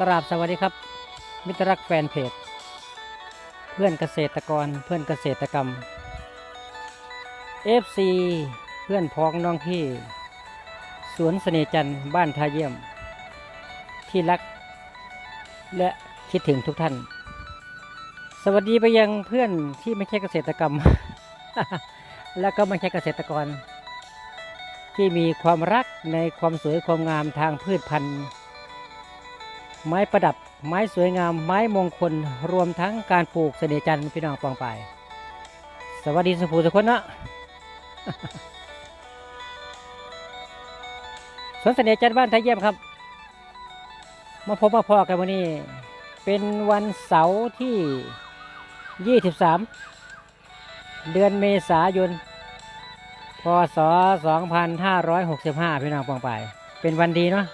ครับกราบสวัสดีครับ มิตรรักแฟนเพจ เพื่อนเกษตรกรเพื่อนเกษตรกรรม FC เพื่อนพ้องน้องพี่ สวนเสน่จันทร์บ้านทาเยี่ยม ที่รัก และคิดถึงทุกท่าน สวัสดีไปยังเพื่อนที่ไม่ใช่เกษตรกรรม และก็ไม่ใช่เกษตรกร ที่มีความรักในความสวยความงามทางพืชพันธุ์ ไม้ประดับ ไม้สวยงาม ไม้มงคล รวมทั้งการปลูกเสน่ห์จันทร์พี่น้องปองไป สวัสดีสุภูทุกคนเนาะสวนเสน่ห์จันทร์บ้านไทยเยี่ยมครับ มาพบมาพอกันวันนี้ เป็นวันเสาร์ที่ 23 เดือนเมษายน พศ 2565 พี่น้องปองไป เป็นวันดีเนาะ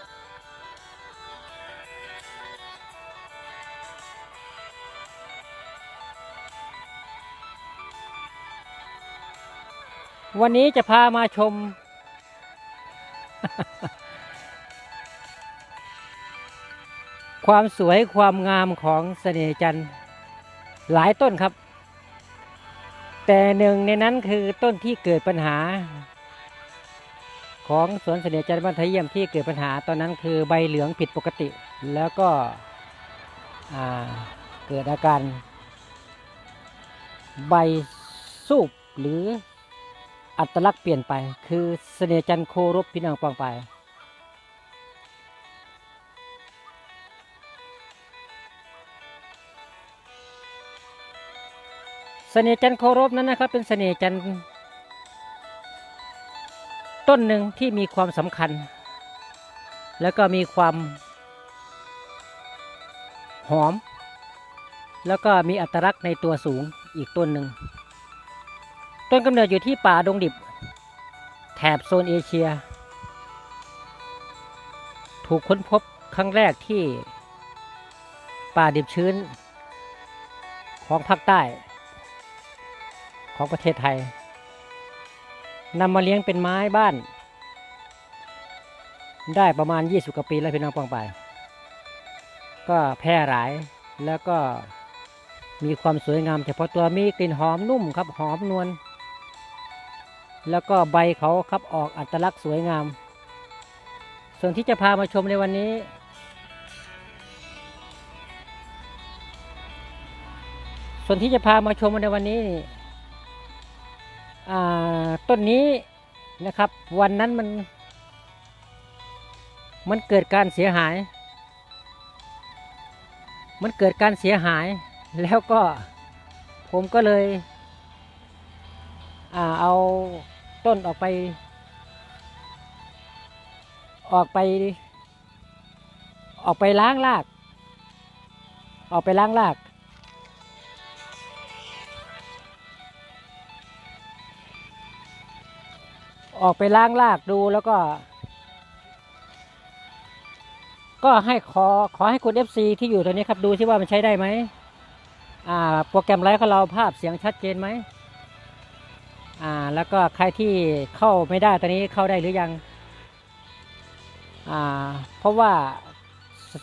วันนี้จะพามาชม ความสวยความงามของเสน่จันหลายต้นครับ แต่หนึ่งในนั้นคือต้นที่เกิดปัญหา ของสวนเสน่จันบ้านไทยเยี่ยมที่เกิดปัญหาตอนนั้นคือใบเหลืองผิดปกติ แล้วก็เกิดอาการ ใบสูบหรือ อัตลักษณ์เปลี่ยนไป คือเสน่จันโครบพี่น้องปองไป เสน่จันโครบนั้นนะครับ เป็นเสน่จันต้นหนึ่งที่มีความสำคัญ แล้วก็มีความหอม แล้วก็มีอัตลักษณ์ในตัวสูงอีกต้นหนึ่ง ต้นกำเนิดอยู่ที่ป่าดงดิบ แถบโซนเอเชีย ถูกค้นพบครั้งแรกที่ป่าดิบชื้น ของภาคใต้ ของประเทศไทยนำมาเลี้ยงเป็นไม้บ้าน ได้ประมาณ 20กว่าปีแล้วพี่น้องปองไป ก็แพร่หลายแล้วก็มีความสวยงามเฉพาะตัวมีกลิ่นหอมนุ่มครับ หอมนวล แล้วก็ใบเขาครับออกอัตลักษณ์สวยงาม ส่วนที่จะพามาชมในวันนี้ ส่วนที่จะพามาชมในวันนี้อ่าต้นนี้นะครับ วันนั้นมัน มันเกิดการเสียหาย มันเกิดการเสียหาย แล้วก็ผมก็เลยอ่าเอา ต้นออกไป ออกไป ออกไปล้างราก ออกไปล้างรากออกไปล้างรากดูแล้วก็ ก็ให้ขอขอให้คุณ FC ที่อยู่ตรงนี้ครับดูที่ว่ามันใช้ได้ไหมอ่า โปรแกรมไลฟ์ของเราภาพเสียงชัดเจนไหม อ่าแล้วก็ใครที่เข้าไม่ได้ตอนนี้เข้าได้หรือยังอ่าเพราะว่า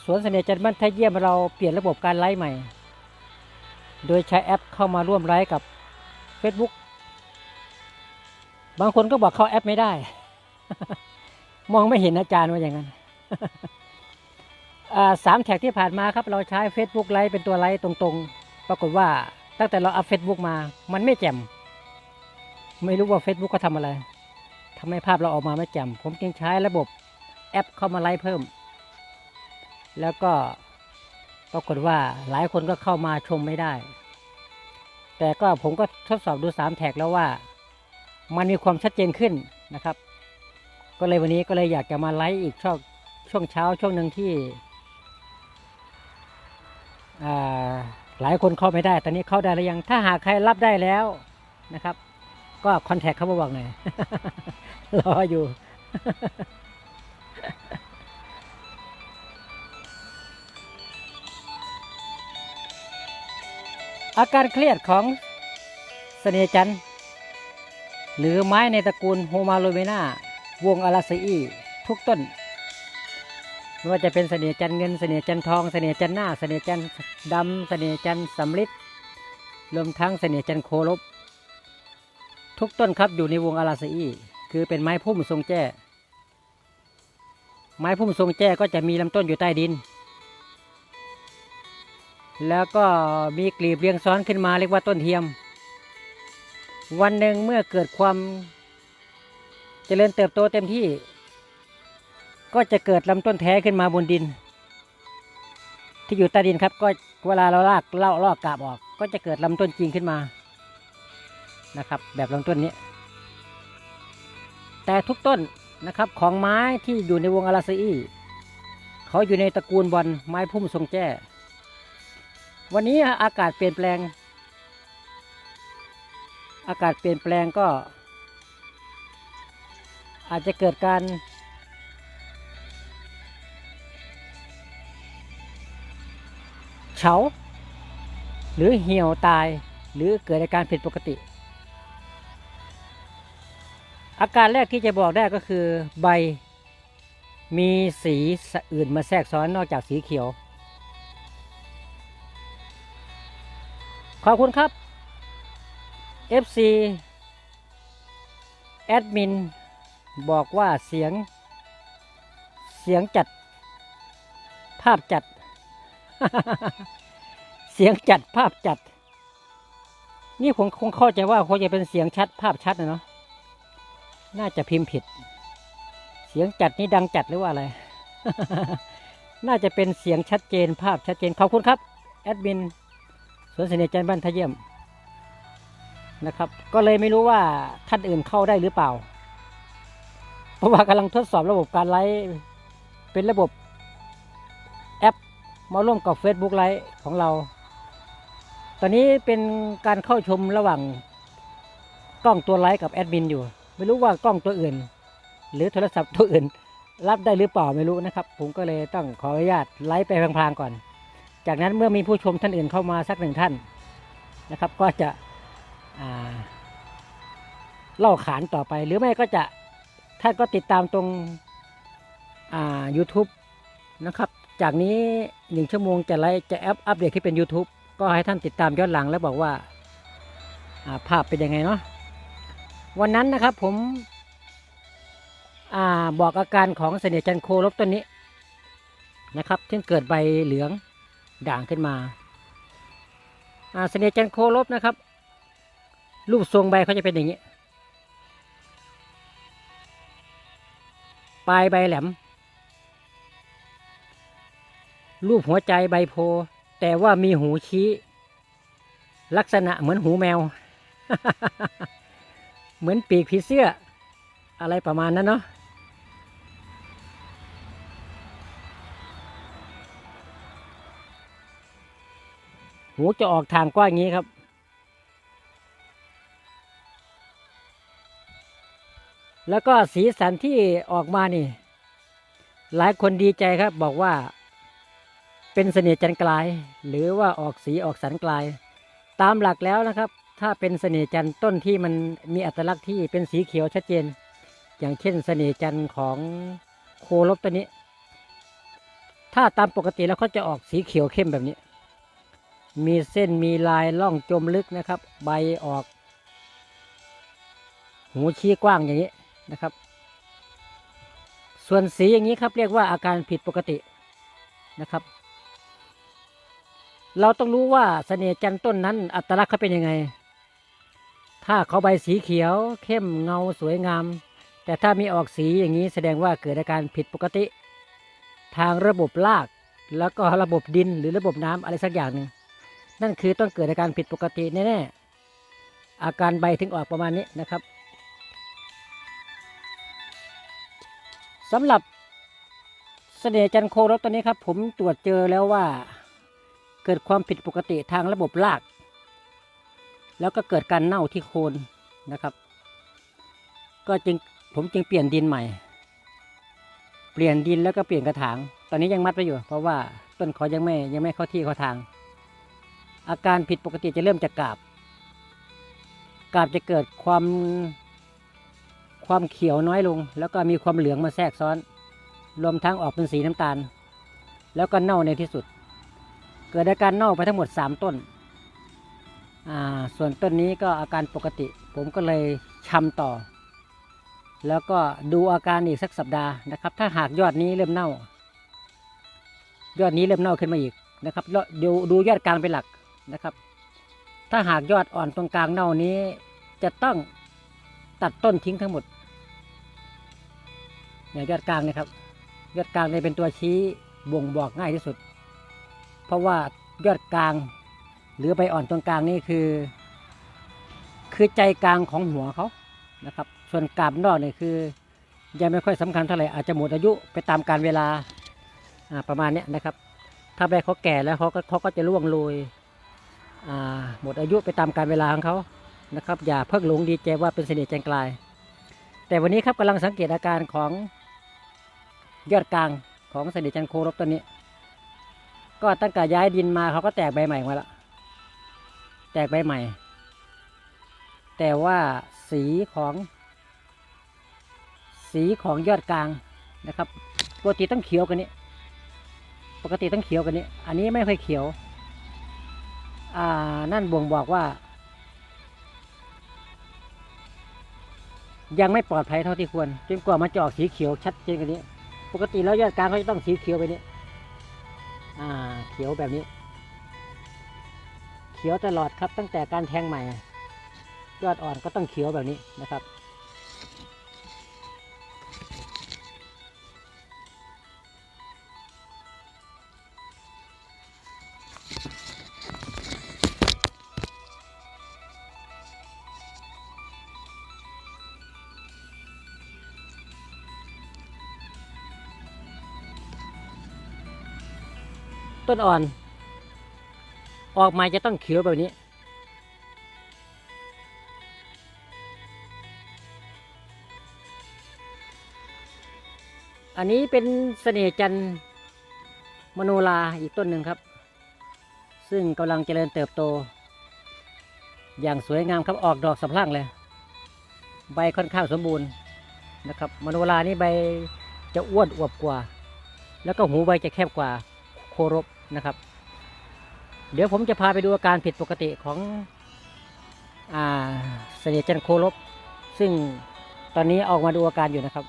สวนเสน่ห์จันทร์บ้านไทยเยี่ยมเราเปลี่ยนระบบการไลฟ์ใหม่ โดยใช้แอปเข้ามาร่วมไลฟ์กับ Facebook บางคนก็บอกเข้าแอปไม่ได้ มองไม่เห็นอาจารย์ว่าอย่างนั้นสามแท็กที่ผ่านมาครับ เราใช้ Facebook ไลฟ์เป็นตัวไลฟ์ตรงๆ ปรากฏว่าตั้งแต่เราอัพ Facebook มา มันไม่แจ่ม ไม่รู้ว่า Facebook ก็ทำอะไรทำให้ภาพเราออกมาไม่แจ่มผมจึงใช้ระบบแอปเข้ามาไลฟ์เพิ่ม แล้วก็ปรากฏว่าหลายคนก็เข้ามาชมไม่ได้ แต่ก็ผมก็ทดสอบดูสามแท็กแล้วว่า มันมีความชัดเจนขึ้นนะครับ ก็เลยวันนี้ก็เลยอยากจะมาไลฟ์อีกช่วงช่วงเช้าช่วงหนึ่งที่อ่าหลายคนเข้าไม่ได้ ตอนนี้เข้าได้แล้วยัง ถ้าหากใครรับได้แล้วนะครับ ก็คอนแทคเขามาบอกหน่อยรออยู่ อาการเครียดของเสน่จันหรือไม้ในตระกูลโฮมาโลเมนาวงอาราซีอีทุกต้น ไม่ว่าจะเป็นเสน่จันเงินเสน่จันทองเสน่จันหน้าเสน่จันดำเสน่จันสำลิดรวมทั้งเสน่จันโคลบ ทุกต้นครับอยู่ในวงอาราซีคือเป็นไม้พุ่มทรงแจ้ ไม้พุ่มทรงแจ้ก็จะมีลำต้นอยู่ใต้ดิน แล้วก็มีกลีบเรียงซ้อนขึ้นมาเรียกว่าต้นเทียม วันหนึ่งเมื่อเกิดความเจริญเติบโตเต็มที่ ก็จะเกิดลำต้นแท้ขึ้นมาบนดิน ที่อยู่ใต้ดินครับ ก็เวลาเราลากเล่าลอกกาบออก ก็จะเกิดลำต้นจริงขึ้นมา นะครับ แบบลำต้นนี้ แต่ทุกต้นนะครับของไม้ที่อยู่ในวงอาราซีเขาอยู่ในตระกูลบอลไม้พุ่มทรงแจ้ วันนี้อากาศเปลี่ยนแปลง อากาศเปลี่ยนแปลงก็ อาจจะเกิดการเฉาหรือเหี่ยวตายหรือเกิดอาการผิดปกติ อาการแรกที่จะบอกได้ก็คือใบมีสีอื่นมาแทรกซ้อนนอกจากสีเขียว ขอบคุณครับ FC แอดมินบอกว่าเสียง เสียงจัด ภาพจัด เสียงจัดภาพจัด นี่ผมคงเข้าใจว่าคงจะเป็นเสียงชัดภาพชัดนะเนาะ น่าจะพิมพ์ผิด เสียงจัดนี่ดังจัดหรือว่าอะไร น่าจะเป็นเสียงชัดเจนภาพชัดเจนขอบคุณครับ แอดมินสวนเสน่ห์จันทร์บ้านทะเยี่ยมนะครับ ก็เลยไม่รู้ว่าท่านอื่นเข้าได้หรือเปล่า เพราะว่ากำลังทดสอบระบบการไลฟ์เป็นระบบแอปมาร่วมกับ Facebook ไลฟ์ของเรา ตอนนี้เป็นการเข้าชมระหว่างกล้องตัวไลฟ์กับแอดมินอยู่ ไม่รู้ว่ากล้องตัวอื่น หรือโทรศัพท์ตัวอื่น รับได้หรือเปล่าไม่รู้นะครับ ผมก็เลยต้องขออนุญาตไลฟ์ไปพลางๆก่อน จากนั้นเมื่อมีผู้ชมท่านอื่นเข้ามาสักหนึ่งท่านนะครับ ก็จะเล่าขานต่อไปหรือไม่ก็จะท่านก็ติดตามตรงอ่า YouTube นะครับ จากนี้หนึ่งชั่วโมงจะไลฟ์จะแอปอัปเดตที่เป็น YouTube ก็ให้ท่านติดตามย้อนหลังแล้วบอกว่าอ่าภาพเป็นยังไงเนาะ วันนั้นนะครับผมอบอกอาการของเสน่ห์จันโคลบต้นนี้นะครับที่เกิดใบเหลืองด่างขึ้นมาเสน่ห์จันโคลบนะครับ รูปทรงใบเขาจะเป็นอย่างนี้ ปลายใบแหลม รูปหัวใจใบโพ แต่ว่ามีหูชี้ ลักษณะเหมือนหูแมว เหมือนปีกผีเสื้อ อะไรประมาณนั้นเนาะหูจะออกทางกว้างอย่างนี้ครับ แล้วก็สีสันที่ออกมานี่ หลายคนดีใจครับ บอกว่า เป็นเสน่ห์จันกลาย หรือว่าออกสีออกสันกลาย ตามหลักแล้วนะครับ ถ้าเป็นเสน่ห์จันทร์ต้นที่มันมีอัตลักษณ์ที่เป็นสีเขียวชัดเจน อย่างเช่นเสน่ห์จันทร์ของโคลบตัวนี้ ถ้าตามปกติแล้วเขาจะออกสีเขียวเข้มแบบนี้ มีเส้นมีลายล่องจมลึกนะครับ ใบออก หูชี้กว้างอย่างนี้นะครับ ส่วนสีอย่างนี้ครับเรียกว่าอาการผิดปกตินะครับ เราต้องรู้ว่าเสน่ห์จันต้นนั้น อัตลักษณ์เขาเป็นยังไง ถ้าเขาใบสีเขียว เข้มเงาสวยงาม แต่ถ้ามีออกสีอย่างนี้แสดงว่าเกิดอาการผิดปกติ ทางระบบราก แล้วก็ระบบดินหรือระบบน้ำอะไรสักอย่างหนึ่งนั่นคือต้องเกิดอาการผิดปกติแน่ๆอาการใบถึงออกประมาณนี้นะครับสำหรับเสน่ห์จันโครถตัวนี้ครับ ผมตรวจเจอแล้วว่า เกิดความผิดปกติทางระบบราก แล้วก็เกิดการเน่าที่โคนนะครับ ก็จึงผมจึงเปลี่ยนดินใหม่ เปลี่ยนดินแล้วก็เปลี่ยนกระถาง ตอนนี้ยังมัดไว้อยู่ เพราะว่าต้นเขายังไม่ยังไม่เข้าที่เข้าทาง อาการผิดปกติจะเริ่มจากกาบ กาบจะเกิดความความเขียวน้อยลง แล้วก็มีความเหลืองมาแทรกซ้อน รวมทั้งออกเป็นสีน้ำตาล แล้วก็เน่าในที่สุด เกิดอาการเน่าไปทั้งหมดสามต้น ส่วนต้นนี้ก็อาการปกติ ผมก็เลยชำต่อ แล้วก็ดูอาการอีกสักสัปดาห์นะครับ ถ้าหากยอดนี้เริ่มเน่า ยอดนี้เริ่มเน่าขึ้นมาอีกนะครับแล้วดูดูยอดกลางเป็นหลักนะครับ ถ้าหากยอดอ่อนตรงกลางเน่านี้ จะต้องตัดต้นทิ้งทั้งหมดเนี่ยยอดกลางนะครับ ยอดกลางเนี่ยเป็นตัวชี้บ่งบอกง่ายที่สุด เพราะว่ายอดกลาง หรือใบอ่อนตรงกลางนี่คือ คือใจกลางของหัวเขานะครับ ส่วนกาบนอกนี่คือ ยังไม่ค่อยสำคัญเท่าไหร่อาจจะหมดอายุไปตามการเวลาประมาณนี้นะครับ ถ้าใบเขาแก่แล้วเขาก็เขาก็จะร่วงโรยหมดอายุไปตามการเวลาของเขานะครับ อย่าเพิ่งหลงดีใจว่าเป็นเสน่ห์จังกลาย แต่วันนี้ครับกำลังสังเกตอาการของยอดกลางของเสน่ห์จันโครบต้นนี้ ก็ตั้งแต่ย้ายดินมาเขาก็แตกใบใหม่มาแล้ว แตกใบใหม่ แต่ว่าสีของ สีของยอดกลางนะครับ ปกติต้องเขียวกันนี้ ปกติต้องเขียวกันนี้ อันนี้ไม่ค่อยเขียว อ่า นั่นบ่งบอกว่า ยังไม่ปลอดภัยเท่าที่ควรจนกว่ามันจะออกสีเขียวชัดเจนกว่านี้ ปกติแล้วยอดกลางเขาจะต้องสีเขียวไปนี้ อ่า เขียวแบบนี้ ขียวตลอดครับ ตั้งแต่การแทงใหม่ ยอดอ่อนก็ต้องเขียวแบบนี้นะครับ ต้นอ่อน ออกมาจะต้องเขียวแบบนี้ อันนี้เป็นเสน่ห์จันมโนลาอีกต้นหนึ่งครับ ซึ่งกำลังเจริญเติบโต อย่างสวยงามครับออกดอกสะพรั่งเลย ใบค่อนข้างสมบูรณ์นะครับมโนลานี่ใบจะอ้วนอวบกว่า แล้วก็หูใบจะแคบกว่าโครบนะครับ เดี๋ยวผมจะพาไปดูอาการผิดปกติของอ่าเสนีจันโครบซึ่งตอนนี้ออกมาดูอาการอยู่นะครับ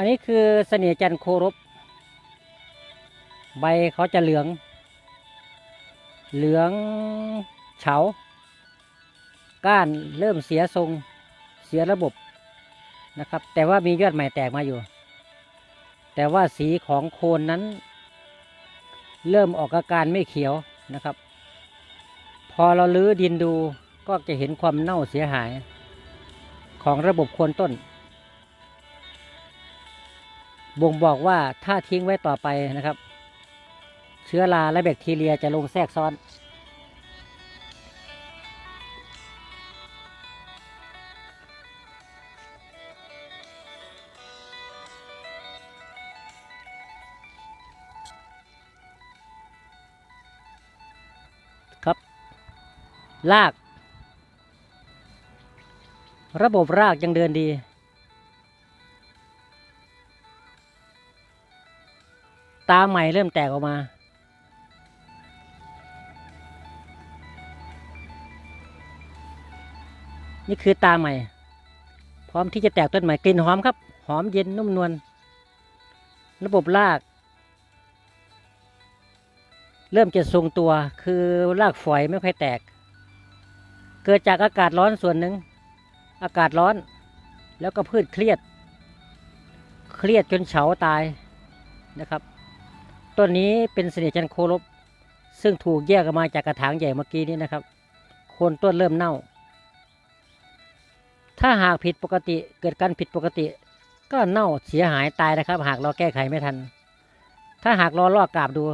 อันนี้คือเสน่ห์จันโครบ ใบเขาจะเหลือง เหลืองเฉา ก้านเริ่มเสียทรงเสียระบบนะครับ แต่ว่ามียอดใหม่แตกมาอยู่ แต่ว่าสีของโคนนั้น เริ่มออกอาการไม่เขียวนะครับ พอเราลื้อดินดูก็จะเห็นความเน่าเสียหาย ของระบบโคนต้น บ่งบอกว่าถ้าทิ้งไว้ต่อไปนะครับ เชื้อราและแบคทีเรียจะลงแทรกซ้อน ครับ ราก ระบบรากยังเดินดี ตาใหม่เริ่มแตกออกมา นี่คือตาใหม่ พร้อมที่จะแตกต้นใหม่กลิ่นหอมครับ หอมเย็นนุ่มนวล ระบบราก เริ่มจะทรงตัว คือรากฝอยไม่ค่อยแตก เกิดจากอากาศร้อนส่วนหนึ่ง อากาศร้อน แล้วก็พืชเครียด เครียดจนเฉาตายนะครับ ต้นนี้เป็นเสน่ห์จันโครบซึ่งถูกแยกออกมาจากกระถางใหญ่เมื่อกี้นี้นะครับโคนต้นเริ่มเน่า ถ้าหากผิดปกติเกิดการผิดปกติ ก็เน่าเสียหายตายนะครับ หากเราแก้ไขไม่ทัน ถ้าหากเราลอกกาบดู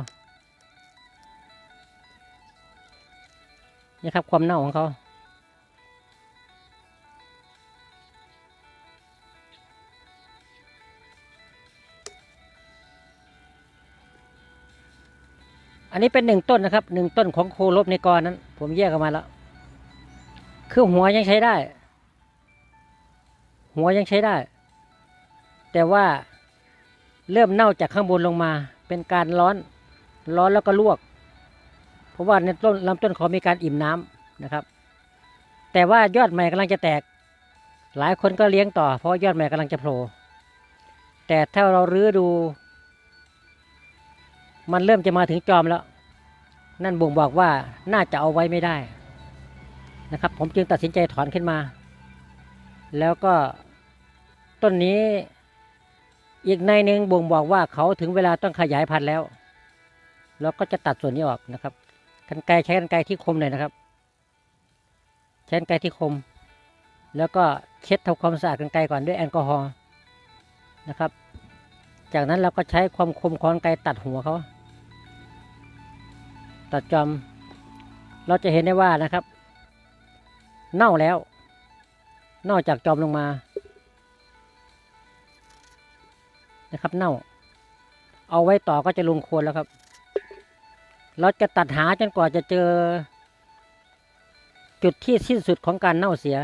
นี่ครับความเน่าของเขา อันนี้เป็นหนึ่งต้นนะครับหนึ่งต้นของโคลบในกรนั้น ผมแยกออกมาแล้วคือหัวยังใช้ได้ หัวยังใช้ได้ แต่ว่าเริ่มเน่าจากข้างบนลงมา เป็นการร้อน ร้อนแล้วก็ลวก เพราะว่าในต้นลำต้นเขามีการอิ่มน้ำนะครับ แต่ว่ายอดใหม่กำลังจะแตก หลายคนก็เลี้ยงต่อ เพราะยอดใหม่กำลังจะโผล่แต่ถ้าเรารื้อดู มันเริ่มจะมาถึงจอมแล้ว นั่นบ่งบอกว่าน่าจะเอาไว้ไม่ได้นะครับ ผมจึงตัดสินใจถอนขึ้นมา แล้วก็ต้นนี้อีกในหนึ่งบ่งบอกว่าเขาถึงเวลาต้องขยายพันธุ์แล้วเราก็จะตัดส่วนนี้ออกนะครับกันไกใช้กันไกที่คมหน่อยนะครับ ใช้กันไกที่คม แล้วก็เช็ดทำความสะอาดกันไกก่อนด้วยแอลกอฮอล์นะครับ จากนั้นเราก็ใช้ความคมของกันไกตัดหัวเขา ตัดจอม เราจะเห็นได้ว่านะครับ เน่าแล้วเน่าจากจอมลงมา นะครับ เน่า เอาไว้ต่อก็จะลงโคนแล้วครับ เราจะตัดหาจนกว่าจะเจอ จุดที่สิ้นสุดของการเน่าเสีย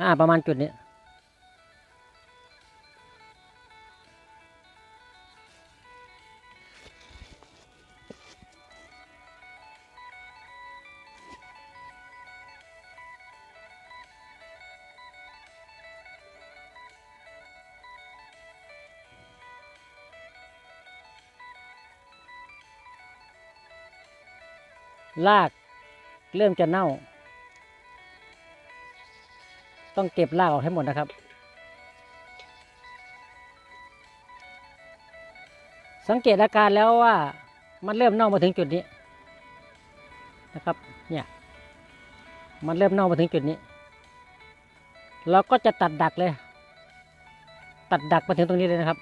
อ่า ประมาณจุดนี้ รากเริ่มจะเน่า ต้องเก็บรากออกให้หมดนะครับ สังเกตอาการแล้วว่ามันเริ่มเน่ามาถึงจุดนี้นะครับ เนี่ย มันเริ่มเน่ามาถึงจุดนี้ เราก็จะตัดดักเลย ตัดดักมาถึงตรงนี้เลยนะครับ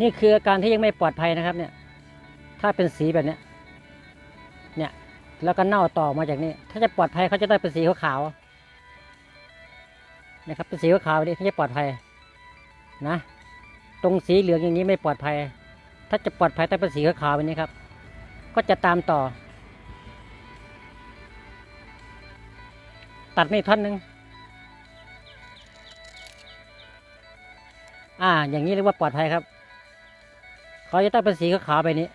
นี่คืออาการที่ยังไม่ปลอดภัยนะครับเนี่ย ถ้าเป็นสีแบบเนี้ย เนี่ย แล้วก็เน่าต่อมาจากนี้ ถ้าจะปลอดภัยเขาจะได้เป็นสีขาวๆนะครับ เป็นสีขาวๆนี่ที่จะปลอดภัย นะ ตรงสีเหลืองอย่างนี้ไม่ปลอดภัย ถ้าจะปลอดภัยต้องเป็นสีขาวๆแบบนี้ครับ ก็จะตามต่อ ตัดไม่ท่อนหนึ่งอ่า อย่างนี้เรียกว่าปลอดภัยครับ เขาจะต้งเป็นสีขาวไปนี้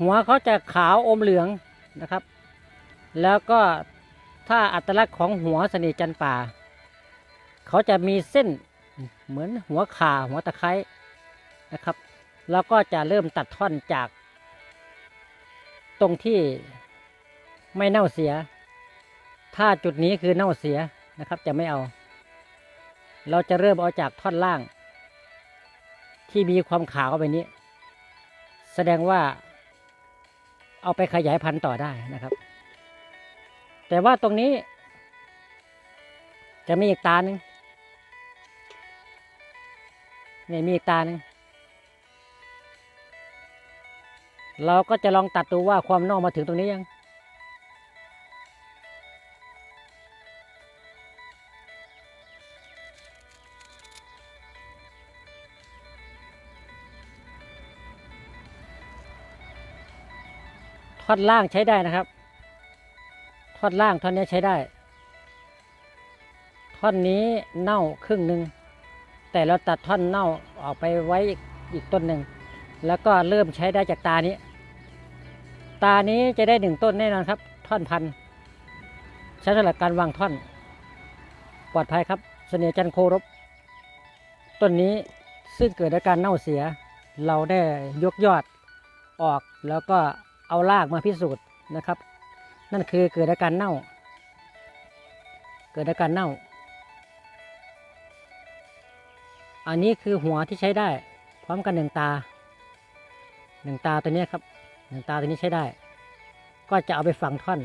หัวเขาจะขาวอมเหลืองนะครับ แล้วก็ถ้าอัตลักษณ์ของหัวสน่ห์จันป่า เขาจะมีเส้นเหมือนหัวขาหัวตะไคร้นะครับ แล้วก็จะเริ่มตัดท่อนจาก ตรงที่ไม่เน่าเสีย ถ้าจุดนี้คือเน่าเสียนะครับ จะไม่เอา เราจะเริ่มเอาจากท่อนล่าง ที่มีความขาวแบบนี้ แสดงว่าเอาไปขยายพันธุ์ต่อได้นะครับ แต่ว่าตรงนี้ จะมีอีกตาหนึ่งนี่มีอีกตาหนึ่งเราก็จะลองตัดดูว่าความนอกมาถึงตรงนี้ยัง ท่อนล่างใช้ได้นะครับ ท่อนล่างท่อนนี้ใช้ได้ ท่อนนี้เน่าครึ่งหนึ่งแต่เราตัดท่อนเน่าออกไปไว้อีกต้นหนึ่งแล้วก็เริ่มใช้ได้จากตานี้ ตานี้จะได้หนึ่งต้นแน่นอนครับ ท่อนพันใช้สำหรับการวางท่อน ปลอดภัยครับเสน่ห์จันโครบ ต้นนี้ซึ่งเกิดอากการเน่าเสีย เราได้ยกยอดออกแล้วก็ เอารากมาพิสูจน์นะครับ นั่นคือเกิดอาการเน่า เกิดอาการเน่า อันนี้คือหัวที่ใช้ได้ พร้อมกันหนึ่งตาหนึ่งตาตัวนี้ครับหนึ่งตาตัวนี้ใช้ได้ ก็จะเอาไปฝังท่อน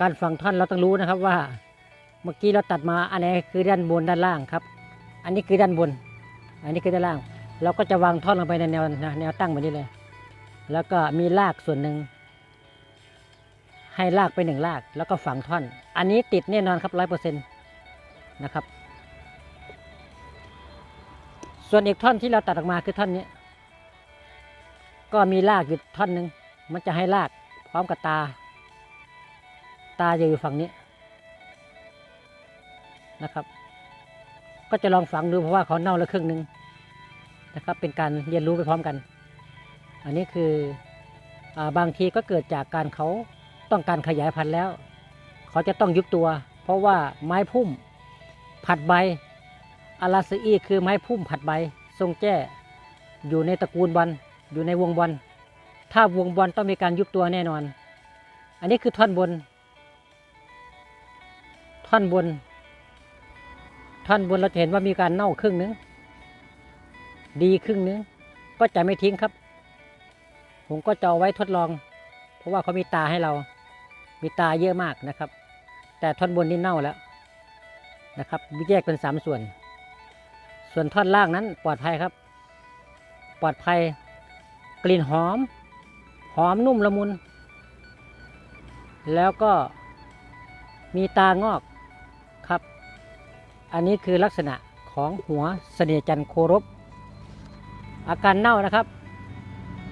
การฝังท่อนเราต้องรู้นะครับว่าเมื่อกี้เราตัดมาอันไหนคือด้านบนด้านล่างครับ อันนี้คือด้านบน อันนี้คือด้านล่าง เราก็จะวางท่อนลงไปในแนวแนวตั้งแบบนี้เลย แล้วก็มีรากส่วนหนึ่ง ให้รากไปหนึ่งราก แล้วก็ฝังท่อน อันนี้ติดแน่นอนครับร้อยเปอร์เซ็นต์นะครับ ส่วนอีกท่อนที่เราตัดออกมาคือท่อนนี้ ก็มีรากอยู่ท่อนหนึ่ง มันจะให้รากพร้อมกับตา ตาจะอยู่ฝั่งนี้นะครับ ก็จะลองฝังดูเพราะว่าเขาเน่าแล้วครึ่งหนึ่งนะครับ เป็นการเรียนรู้ไปพร้อมกัน อันนี้คืออาบางทีก็เกิดจากการเขาต้องการขยายพันธุ์แล้ว เขาจะต้องยุบตัว เพราะว่าไม้พุ่มผัดใบอาราซีอีคือไม้พุ่มผัดใบ ทรงแจ้ อยู่ในตระกูลบอลอยู่ในวงบอลถ้าวงบอลต้องมีการยุบตัวแน่นอน อันนี้คือท่อนบน ท่อนบน ท่อนบนเราจะเห็นว่ามีการเน่าครึ่งนึง ดีครึ่งนึง ก็จะไม่ทิ้งครับ ผมก็จะเอาไว้ทดลอง เพราะว่าเขามีตาให้เรา มีตาเยอะมากนะครับ แต่ท่อนบนนี่เน่าแล้วนะครับแยกเป็นสามส่วน ส่วนท่อนล่างนั้นปลอดภัยครับ ปลอดภัยกลิ่นหอม หอมนุ่มละมุน แล้วก็มีตางอกครับ อันนี้คือลักษณะของหัวเสน่จันโครบอาการเน่านะครับ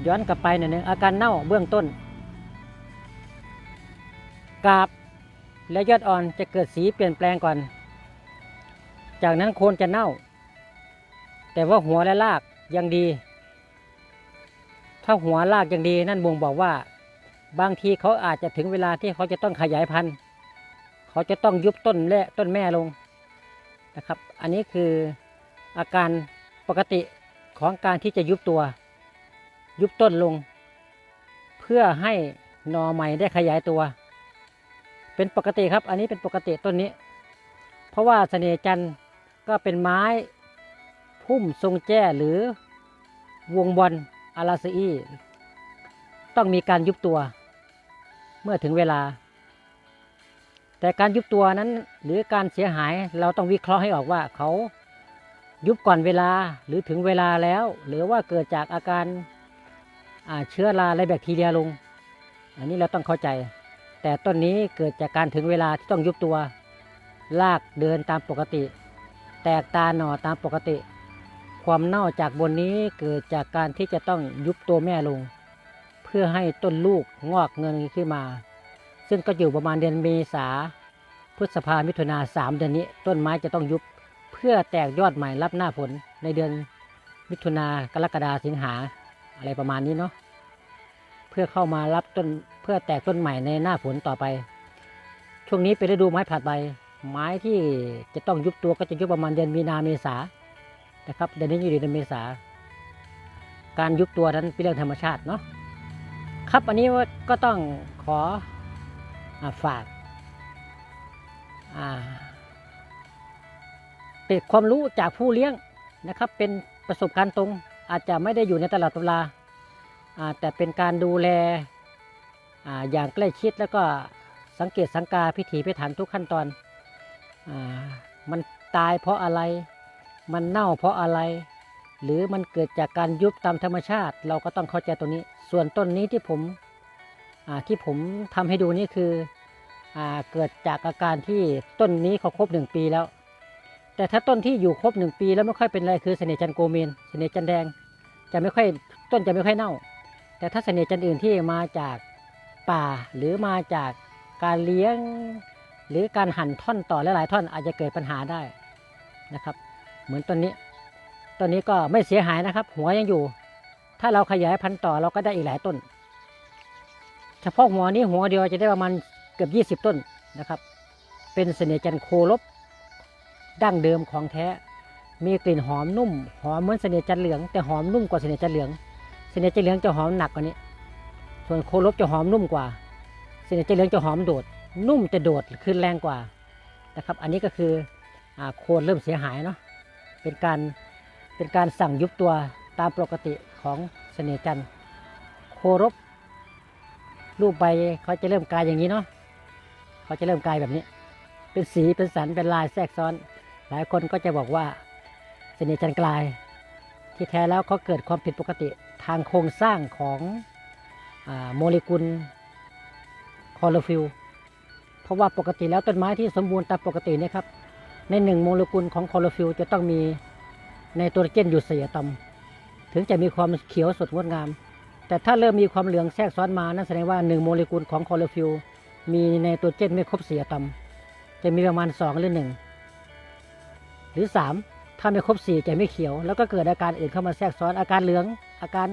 ย้อนกลับไปหน่อยนึงอาการเน่าเบื้องต้น กาบและยอดอ่อนจะเกิดสีเปลี่ยนแปลงก่อน จากนั้นโคนจะเน่า แต่ว่าหัวและรากยังดี ถ้าหัวรากยังดีนั่นบ่งบอกว่า บางทีเขาอาจจะถึงเวลาที่เขาจะต้องขยายพันธุ์ เขาจะต้องยุบต้นและต้นแม่ลงนะครับ อันนี้คืออาการปกติของการที่จะยุบตัว ยุบต้นลง เพื่อให้หนอใหม่ได้ขยายตัว เป็นปกติครับ อันนี้เป็นปกติต้นนี้ เพราะว่าเสน่จันก็เป็นไม้พุ่มทรงแจ้หรือวงบอลอาราซีต้องมีการยุบตัว เมื่อถึงเวลา แต่การยุบตัวนั้นหรือการเสียหายเราต้องวิเคราะห์ให้ออกว่าเขายุบก่อนเวลาหรือถึงเวลาแล้ว หรือว่าเกิดจากอาการ เชื้อราและแบคทีเรียลง อันนี้เราต้องเข้าใจ แต่ต้นนี้เกิดจากการถึงเวลาที่ต้องยุบตัวลากเดินตามปกติ แตกตาหน่อตามปกติ ความเน่าจากบนนี้เกิดจากการที่จะต้องยุบตัวแม่ลง เพื่อให้ต้นลูกงอกเงินขึ้นมา ซึ่งก็อยู่ประมาณเดือนเมษาพฤษภามิถุนาสามเดือนนี้ ต้นไม้จะต้องยุบ เพื่อแตกยอดใหม่รับหน้าผลในเดือนมิถุนากรกฎาสิงหา อะไรประมาณนี้เนาะเพื่อเข้ามารับต้นเพื่อแตกต้นใหม่ในหน้าฝนต่อไป ช่วงนี้เป็นฤดูไม้ผลัดใบ ไม้ที่จะต้องยุบตัวก็จะยุบประมาณเดือนมีนาเมษานะครับเดือนนี้อยู่เดือนเมษาการยุบตัวนั้นเป็นเรื่องธรรมชาติเนาะครับอันนี้ก็ต้องขออฝากเป็นความรู้จากผู้เลี้ยงนะครับ เป็นประสบการณ์ตรง อาจจะไม่ได้อยู่ในตลาดตำราแต่เป็นการดูแลออย่างใกล้ชิดแล้วก็สังเกตสังกาพิถีพิถันทุกขั้นตอนอมันตายเพราะอะไร มันเน่าเพราะอะไร หรือมันเกิดจากการยุบตามธรรมชาติ เราก็ต้องเข้าใจตรงนี้ ส่วนต้นนี้ที่ผมที่ผมทำให้ดูนี่คืออเกิดจากอาการที่ต้นนี้เขาครบหนึ่งปีแล้ว แต่ถ้าต้นที่อยู่ครบหนึ่งปีแล้วไม่ค่อยเป็นอะไรคือเสน่ห์จันโกเมนเสน่ห์จันแดง จะไม่ค่อยต้นจะไม่ค่อยเน่า แต่ถ้าเสน่ห์จันอื่นที่มาจากป่าหรือมาจากการเลี้ยง หรือการหั่นท่อนต่อหลายๆท่อนอาจจะเกิดปัญหาได้นะครับ เหมือนต้นนี้ต้นนี้ก็ไม่เสียหายนะครับ หัวยังอยู่ ถ้าเราขยายพันธุ์ต่อเราก็ได้อีกหลายต้น เฉพาะหัวนี้หัวเดียวจะได้ประมาณเกือบ 20 ต้นนะครับ เป็นเสน่ห์จันโคลบ ดั้งเดิมของแท้ มีกลิ่นหอมนุ่ม หอมเหมือนเสน่ห์จันเหลือง แต่หอมนุ่มกว่าเสน่ห์จันเหลือง เสน่ห์จันเหลืองจะหอมหนักกว่านี้ ส่วนโคลบจะหอมนุ่มกว่า เสน่ห์เจริญจะหอมโดด นุ่มจะโดดคือแรงกว่านะครับ อันนี้ก็คืออโคนเริ่มเสียหายเนาะ เป็นการเป็นการสั่งยุบตัวตามปกติของเสน่ห์จันโครบรูปใบเขาจะเริ่มกลายอย่างนี้เนาะเขาจะเริ่มกลายแบบนี้ เป็นสีเป็นสันเป็นลายแทรกซ้อน หลายคนก็จะบอกว่าเสน่ห์จันกลาย ที่แท้แล้วเขาเกิดความผิดปกติทางโครงสร้างของอโมเลกุลคลอโรฟิลเพราะว่าปกติแล้วต้นไม้ที่สมบูรณ์ตามปกติเนี่ยครับในหนึ่งโมเลกุลของคลอโรฟิลจะต้องมีไนโตรเจนอยู่สี่อะตอม ถึงจะมีความเขียวสดงดงาม แต่ถ้าเริ่มมีความเหลืองแทรกซ้อนมานั่นแสดงว่าหนึ่งโมเลกุลของคลอโรฟิลมีไนโตรเจนไม่ครบสี่อะตอม จะมีประมาณสองหรือหนึ่ง หรือสามถ้าไม่ครบสีจะไม่เขียว แล้วก็เกิดอาการอื่นเข้ามาแทรกซ้อนอาการเหลือง อาการ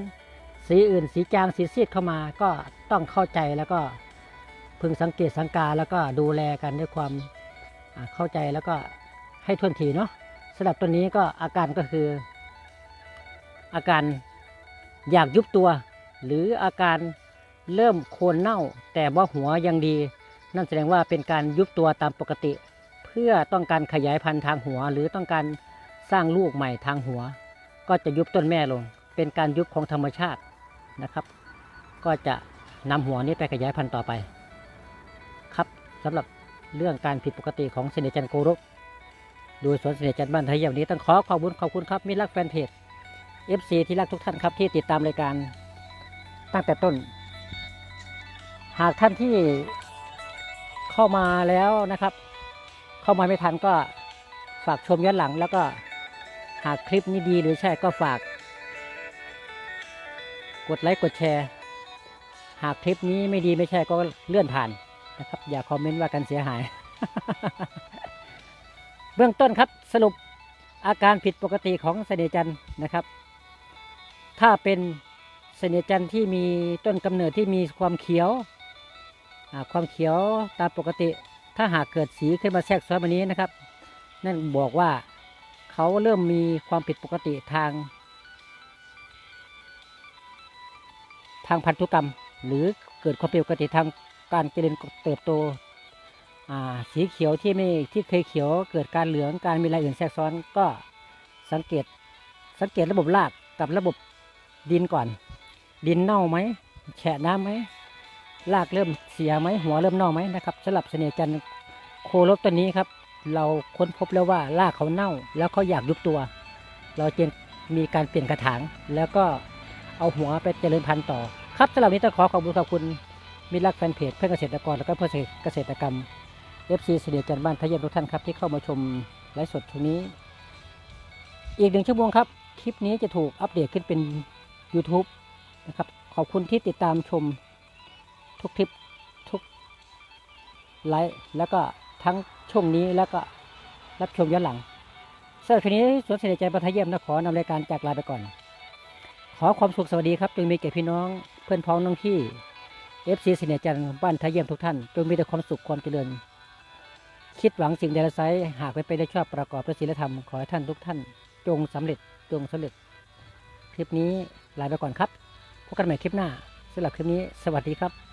สีอื่น สีจางสีซีดเข้ามา ก็ต้องเข้าใจแล้วก็พึงสังเกตสังกาแล้วก็ดูแลกันด้วยความเข้าใจแล้วก็ให้ทวนทีเนาะสำหรับตัวนี้ก็อาการก็คือ อาการอยากยุบตัว หรืออาการเริ่มโคนเน่า แต่ว่าหัวยังดี นั่นแสดงว่าเป็นการยุบตัวตามปกติ พื่อต้องการขยายพันธุ์ทางหัว หรือต้องการสร้างลูกใหม่ทางหัว ก็จะยุบต้นแม่ลง เป็นการยุบของธรรมชาตินะครับ ก็จะนำหัวนี้ไปขยายพันธุ์ต่อไป ครับสำหรับเรื่องการผิดปกติของเสนจันโกรุโดยสวนเสนจันบ้านไทยเยี่ยมนี้ต้องขอขอบคุณขอบคุณครับมิตรรักแฟนเพจ FC ที่รักทุกท่านครับที่ติดตามรายการตั้งแต่ต้น หากท่านที่เข้ามาแล้วนะครับ เข้ามาไม่ทันก็ฝากชมย้อนหลัง แล้วก็หากคลิปนี้ดีหรือใช่ก็ฝาก กดไลค์กดแชร์ หากคลิปนี้ไม่ดีไม่ใช่ก็เลื่อนผ่านนะครับ อย่าคอมเมนต์ว่ากันเสียหาย เบื้องต้นครับสรุปอาการผิดปกติของเสน่จันทร์นะครับ ถ้าเป็นเสน่จันทร์ที่มีต้นกำเนิดที่มีความเขียวความเขียวตามปกติ ถ้าหากเกิดสีขึ้นมาแทรกซ้อนแบบนี้นะครับ นั่นบอกว่าเขาเริ่มมีความผิดปกติทาง ทางพันธุกรรม หรือเกิดความผิดปกติทางการเจริญเติบโตสีเขียวที่ไม่ที่เคยเขียวเกิดการเหลืองการมีลายอื่นแทรกซ้อนก็สังเกตสังเกตระบบรากกับระบบดินก่อน ดินเน่าไหมแฉะน้ำไหม รากเริ่มเสียไหมหัวเริ่มเน่าไหมนะครับสำหรับเสน่ห์จันทร์โคลบตัวนี้ครับ เราค้นพบแล้วว่ารากเขาเน่า แล้วเขาอยากยุบตัว เราจึงมีการเปลี่ยนกระถาง แล้วก็เอาหัวไปเจริญพันธุ์ต่อ ครับสำหรับนี้ต้องขอขอบคุณขอบคุณมิตรรักแฟนเพจเพื่อนเกษตรกรแล้วก็เพื่อนเกษตรกรรม FC เสน่ห์จันทร์บ้านทะเยมทุกท่านครับที่เข้ามาชมไลฟ์สดช่วงนี้ อีกหนึ่งชั่วโมงครับคลิปนี้จะถูกอัปเดตขึ้นเป็น YouTube นะครับขอบคุณที่ติดตามชม ทุกคลิปทุกไลฟ์แล้วก็ทั้งช่วงนี้แล้วก็รับชมย้อนหลังสำหรับคลิปนี้สวนเสน่ห์ใจประทะเยี่ยมนะขอนำรายการจากลาไปก่อน ขอความสุขสวัสดีครับจงมีแก่พี่น้องเพื่อนพ้องน้องที่ FC เสน่ห์จันทร์บ้านทเยี่ยมทุกท่านจงมีแต่ความสุขความเจริญ คิดหวังสิ่งใดละไซหากไปไปได้ชอบประกอบด้วยศีลธรรม ขอให้ท่านทุกท่าน จงสำเร็จจงสำเร็จ คลิปนี้ลาไปก่อนครับพบกันใหม่คลิปหน้าสำหรับคลิปนี้ สวัสดีครับ